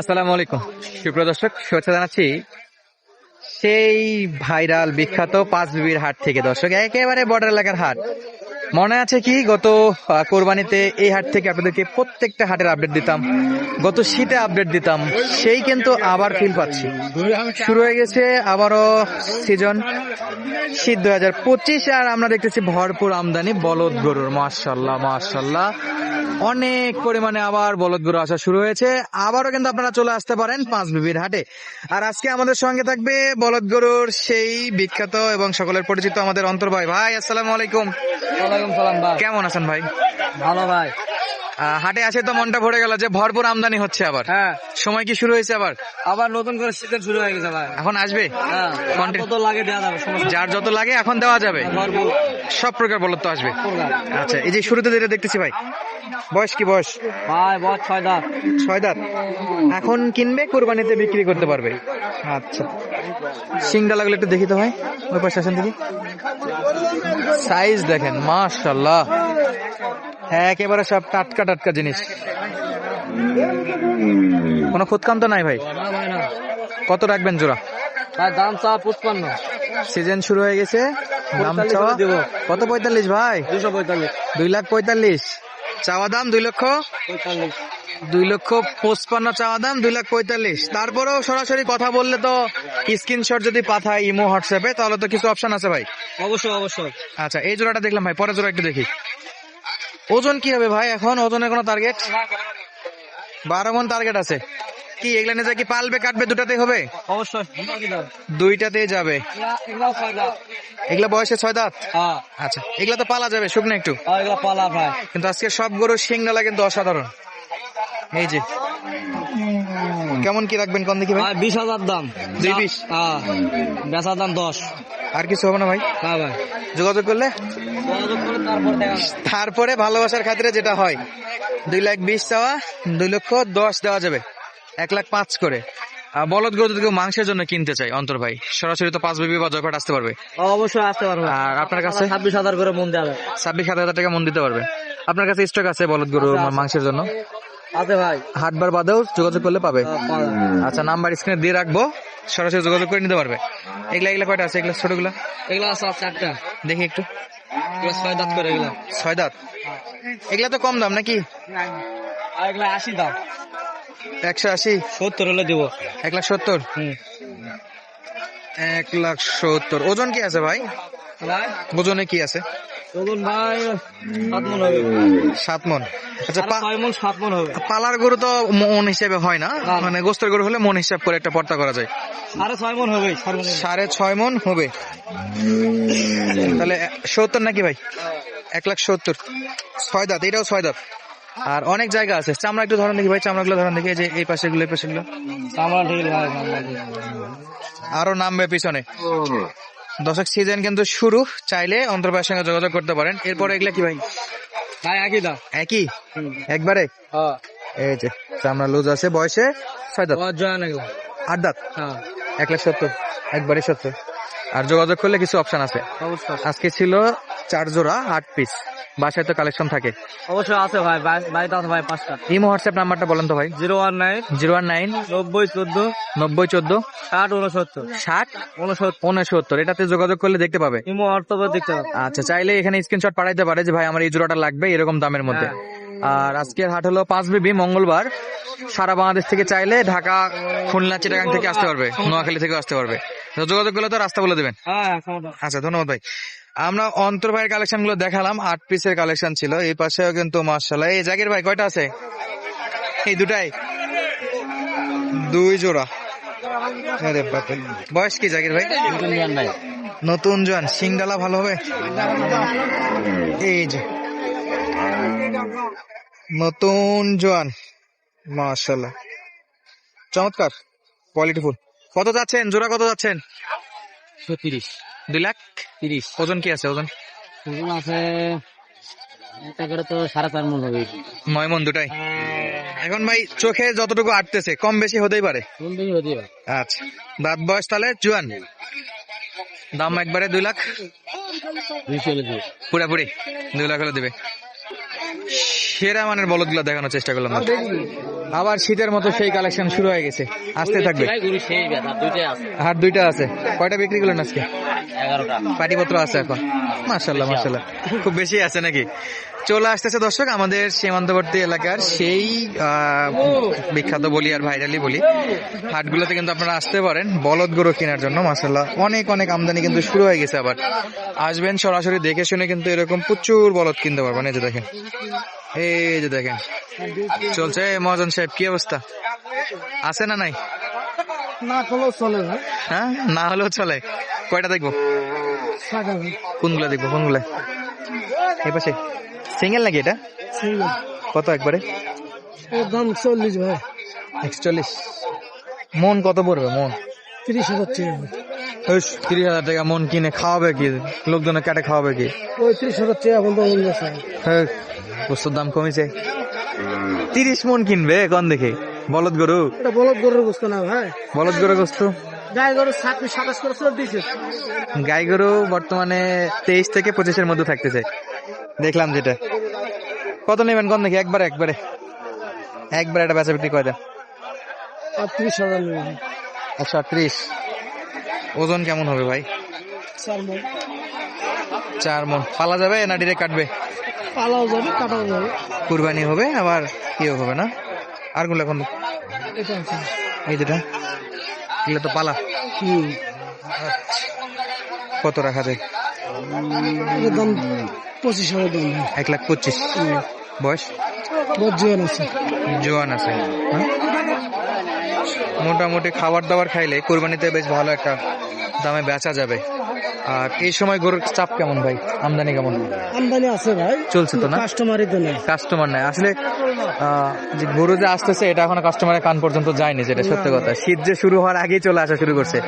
আসসালামু আলাইকুম। সুপ্রিয় দর্শক, শুভেচ্ছা জানাচ্ছি সেই ভাইরাল বিখ্যাত পাঁচ বিবির হাট থেকে। দর্শক, একেবারে বর্ডার এলাকার হাট। মনে আছে কি, গত কোরবানিতে এই হাট থেকে আপনাদেরকে প্রত্যেকটা হাটের আপডেট দিতাম, গত শীতে আপডেট দিতাম, সেই কিন্তু আবার ফিল পাচ্ছি। শুরু হয়ে গেছে আবারও সিজন শীত দু হাজার পঁচিশ, আর আমরা দেখতেছি ভরপুর আমদানি বলদ গরুর। মার্শাল্লাহ মার্শাল্লাহ অনেক পরিমাণে আবার বলদ গরু আসা শুরু হয়েছে। আবারও কিন্তু আপনারা চলে আসতে পারেন পাঁচ বিবির হাটে। আর আজকে আমাদের সঙ্গে থাকবে বলদ গরুর সেই বিখ্যাত এবং সকলের পরিচিত আমাদের অন্তর ভাই ভাই আসসালামু আলাইকুম। সালাম ভাই। কেমন আছেন ভাই? ভালো ভাই। হাটে আসে তো মনটা ভরে গেল যে ভরপুর আমদানি হচ্ছে আবার। হ্যাঁ। সময় কি শুরু হয়েছে আবার? আবার নতুন করে সিজন শুরু হয়ে গেছে ভাই। এখন আসবে? হ্যাঁ লাগে দেওয়া যাবে যার যত লাগে এখন দেওয়া যাবে। সব প্রকার বলদ তো আসবে। আচ্ছা এই যে শুরুতে যেটা দেখতেছি ভাই বয়স কি বয়স? ভাই বহুত ছয় দাঁত। ছয় দাঁত। এখন কিনবে কোরবানিতে বিক্রি করতে পারবে। আচ্ছা। সিংডা লাগলে একটু দেখি তো ভাই ওই পাশে আসেন দেখি। সাইজ দেখেন মাশাল্লাহ একেবারে সব টাটকা টাটকা জিনিস। কোনো খুদকান্ত নাই ভাই? কত রাখবেন জোড়া? ভাই দাম চা পুষ্পান্ন সিজন শুরু হয়ে গেছে দাম চাওয়া কত পঁয়তাল্লিশ ভাই? দুশো পঁয়তাল্লিশ। দুই লাখ পঁয়তাল্লিশ। চাওয়া দাম দুই লক্ষ দুই লক্ষ পঁচপান্ন চাওয়া দাম দুই লাখ পঁয়তাল্লিশ। তারপরেও সরাসরি কথা বললে তো স্ক্রিনশট যদি পাঠায় ইমো হোয়াটসঅ্যাপে তাহলে তো কিছু অপশন আছে ভাই। অবশ্যই অবশ্যই। আচ্ছা এই জোড়াটা দেখলাম ভাই পরের জোড়া একটু দেখি। ওজন কি হবে ভাই এখন? ওজনের কোনো টার্গেট বারো মন টার্গেট আছে। কি এগুলা যা কি পালবে কাটবে দুটাতেই হবে? অবশ্যই। দুইটাতেই যাবে। এগুলো বয়সে ছয় দাঁত? হ্যাঁ। আচ্ছা এগুলা তো পালা যাবে শুকনো একটু। পালা ভাই। কিন্তু আজকে সব গরু শিংডালা কিন্তু অসাধারণ। এই যে। কেমন কি রাখবেন কোন দেখি ভাই? বিশ হাজার দাম। দুই বিশ? হ্যাঁ বেচার দাম দশ। আর কিছু হবে না ভাই? হ্যাঁ ভাই। যোগাযোগ করলে। তারপরে ভালোবাসার খাতিরে যেটা হয় দুই লাখ বিশ চাওয়া দুই লক্ষ দশ দেওয়া যাবে। এক লাখ পাঁচ করে। বলদ গরু যদি কেউ মাংসের জন্য কিনতে চাই অন্তর ভাই সরাসরি তো পাঁচ বিবি বা জয়পাট আসতে পারবে। অবশ্যই আসতে পারবে। আর আপনার কাছে? ছাব্বিশ হাজার করে মন দেওয়া ছাব্বিশ হাজার টাকা মন দিতে পারবে। আপনার কাছে স্টক আছে বলদ গরু মাংসের জন্য? আছে ভাই। হাটবার বাদেও যোগাযোগ করলে পাবে। যাবে। আচ্ছা নাম্বার স্ক্রিনে দিয়ে রাখব। সরাসরি যোগাযোগ করে নিতে পারবে। এগুলা এগুলা কয়টা আছে? এগুলা ছোটগুলা? এগুলো আছে চারটা দেখি একটু। ছয় দাঁত করে এগুলো। ছয় দাঁত? এগুলা তো কম দাম নাকি? আর এগুলো আশি দাম। একশো আশি? সত্তর হলে দেবো। এক লাখ সত্তর? এক লাখ সত্তর। ওজন কি আছে ভাই? ওজনে কি আছে? তখন ভাই সাত মন হবে। সাত মন। আচ্ছা মন সাত মন হবে। পালার গরু তো মন হিসেবে হয় না। না। মানে গোস্তের গরু হলে মন হিসাব করে একটা পর্তা করা যায়। সাড়ে ছয় মন হবে সাড়ে ছয় মন হবে। তাহলে সত্তর নাকি ভাই? এক লাখ সত্তর। ছয় দাঁত এটাও ছয় দাঁত। আর অনেক জায়গা আছে। চামড়া একটু ধরেন দেখি ভাই চামড়াগুলো ধরেন দেখি এই যে এই পাশে গুলো এই পাশে গুলো। আরও নামবে পিছনে। দশক সিজন কিন্তু শুরু। চাইলে অন্তর্বাসের সঙ্গে যোগাযোগ করতে পারেন। এরপরে এগুলা কি ভাই? ভাই একই দাম। একই? একবারে? হ্যাঁ। এই যে চামড়া লুজ আছে বয়সে ছয় দাঁত। আট দাঁত? হ্যাঁ। এক লাখ সত্তর। একবারে সত্তর। আর যোগাযোগ করলে কিছু অপশন আছে। আজকে ছিল চার জোড়া আট পিস বাসায় তো কালেকশন থাকে। অবশ্যই আছে ভাই বাড়িতে আছে ভাই পাঁচটা। ইমো হোয়াটসঅ্যাপ নাম্বারটা বলেন তো ভাই। Zero one nine zero one nine নব্বই চোদ্দ নব্বই চোদ্দ ষাট উনসত্তর ষাট উনসত্তর উনসত্তর এটাতে যোগাযোগ করলে দেখতে পাবে। ইমো অর্থব দেখতে হবে আচ্ছা চাইলে এখানে স্ক্রিনশট পাঠাইতে পারে যে ভাই আমার এই জোড়াটা লাগবে এরকম দামের মধ্যে। আর আজকের হাট হলো পাঁচ বিবি মঙ্গলবার। সারা বাংলাদেশ থেকে চাইলে ঢাকা খুলনা চিটাগাং থেকে আসতে পারবে। নোয়াখালী থেকে আসতে পারবে। যোগাযোগ করলে তো রাস্তা বলে দেবেন। হ্যাঁ আচ্ছা ধন্যবাদ ভাই। আমরা অন্তর ভাইয়ের কালেকশনগুলো দেখালাম, আট পিসের কালেকশন ছিল। এই পাশেও কিন্তু মার্শাল্লাহ এই জাকির ভাই, কয়টা আছে? এই দুটাই। দুই জোড়া। বয়স কি জাকির ভাই? নতুন জন সিংডালা ভালো হবে? এই যে। নতুন জোয়ান। মাশাল্লাহ চমৎকার। কোয়ালিটি ফুল কত যাচ্ছেন? জোড়া কত যাচ্ছেন? তিরিশ দুই লাখ তিরিশ। ওজন কি আছে ওজন? ওজন আছে একটা করে তো সাড়ে চার মন হবে। নয় মন দুটাই। এখন ভাই চোখে যতটুকু আটতেছে কম বেশি হতেই পারে? আচ্ছা। দাঁত বয়স তাহলে জুয়ান দাম একবারে দুই লাখ? পুরাপুরি। দুই লাখ হলে দেবে। সেরা মানের বলদগুলো দেখানোর চেষ্টা করলাম আবার শীতের মতো সেই কালেকশন শুরু হয়ে গেছে। আসতে থাকবে। ভাই গরু সেই ব্যথা দুইটাই আছে। হাট দুইটা আছে। কয়টা বিক্রি করলেন আজকে? এগারোটা। পাটিপত্র আছে এখন। মাশাল্লাহ মাশাল্লাহ খুব বেশি আছে নাকি? চলে আসতেছে দর্শক আমাদের সীমান্তবর্তী এলাকার সেই বিখ্যাত বলি আর ভাইরালি বলি। হাটগুলোতে কিন্তু আপনারা আসতে পারেন বলদ গরু কেনার জন্য মাশাল্লাহ অনেক অনেক আমদানি কিন্তু শুরু হয়ে গেছে আবার। আসবেন সরাসরি দেখে শুনে কিন্তু এরকম প্রচুর বলদ কিনতে পারবেন। এই যে দেখেন এই যে দেখেন। চলছে মহাজন সাহেব কি অবস্থা? আছে না নাই? না খোলো চলে হ্যাঁ না হলেও চলে। কয়টা দেখব? কোনগুলা দেখব কোনগুলা? এই পাশে। সিঙ্গেল নাকি এটা? কত একবারে? দাম চল্লিশ ভাই। একচল্লিশ। মন কত পড়বে মন? তিরিশ হাজার টাকা। তিরিশ হাজার টাকা মন কিনে খাওয়াবে কি? লোকজনে কাটে খাওয়াবে কি? ওই তিরিশ হাজার টাকা এখন তো হ্যাঁ, বস্তুর দাম কমেছে। তিরিশ মন কিনবে কোন দেখে। বলদ গরু? এটা বলদ গরুর গোস্ত না ভাই। বলদ গরু গোস্ত? গাই গরু সাতাশ করে চল দিয়েছে। গাই গরু বর্তমানে তেইশ থেকে পঁচিশের মধ্যে থাকতেছে। দেখলাম যেটা। কত নেবেন কোন দেখি একবারে একবারে। একবারে একটা বেচা বিক্রি করে দেন। আর তিরিশ হাজার একশো আটত্রিশ। ওজন কেমন হবে ভাই? চার মন। চার মন। পালা যাবে না ডিরেক্ট কাটবে? পালাও যাবে কাটাও যাবে। কুরবানি হবে আবার ইয়ে হবে না? আরগুলো এখন? এটা এই যেটা? এগুলো তো পালা। হুম। কত রাখা যায়? পঁচিশ হাজার দাম এক লাখ পঁচিশ। বয়স? জোয়ান আছে। জোয়ান আছে। হ্যাঁ? মোটামুটি খাবার দাবার খাইলে কোরবানিতে বেশ ভালো একটা দামে বেচা যাবে। আর এই সময় গরুর চাপ কেমন ভাই? আমদানি কেমন? আমদানি আছে ভাই। চলছে তো না? কাস্টমারই তো নেই। কাস্টমার নাই। আসলে যে গরু যে আসতেছে এটা এখনও কাস্টমারের কান পর্যন্ত যায়নি যেটা সত্যি কথা। শীত যে শুরু হওয়ার আগেই চলে আসা শুরু করছে।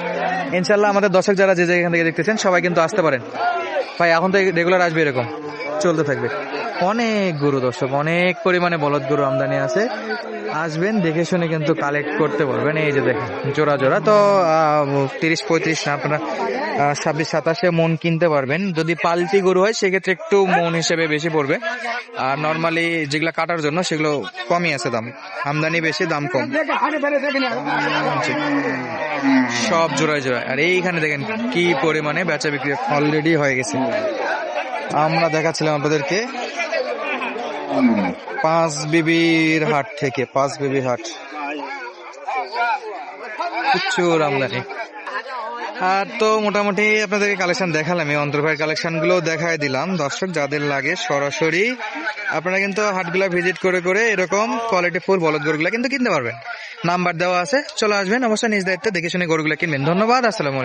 ইনশাল্লাহ আমাদের দর্শক যারা যে যেখান থেকে দেখতেছেন সবাই কিন্তু আসতে পারেন। ভাই, এখন তো রেগুলার আসবে এরকম। চলতে থাকবে। অনেক গরু দর্শক, অনেক পরিমাণে বলদ গরু আমদানি আছে। আসবেন, দেখে শুনে কিন্তু কালেক্ট করতে পারবেন এই যে দেখেন, জোড়া জোড়া। তো তিরিশ পঁয়ত্রিশ না, আপনারা ছাব্বিশ সাতাশে মন কিনতে পারবেন। যদি পালতি গরু হয়, সেক্ষেত্রে একটু মন হিসেবে বেশি পড়বে। আর নর্মালি যেগুলো কাটার জন্য, সেগুলো কমই আছে দাম। আমদানি বেশি, দাম কম। সব জোড়ায় জোড়ায়। আর এইখানে দেখেন, কি পরিমাণে বেচা বিক্রি অলরেডি হয়ে গেছে। আমরা দেখাচ্ছিলাম আপনাদেরকে। পাঁচ বিবির হাট থেকে, পাঁচ বিবির হাট। প্রচুর আমদানি আর তো মোটামুটি আপনাদেরকে কালেকশন দেখালাম, এই কালেকশনগুলো দেখায় দিলাম। দর্শক, যাদের লাগে সরাসরি, আপনারা কিন্তু হাটগুলা ভিজিট করে করে এরকম কোয়ালিটি ফুল বলদ গরুগুলা কিন্তু কিনতে পারবেন। নাম্বার দেওয়া আছে, চলে আসবেন, অবশ্যই নিজ দায়িত্বে দেখে শুনে গরুগুলা কিনবেন। ধন্যবাদ, আসসালামু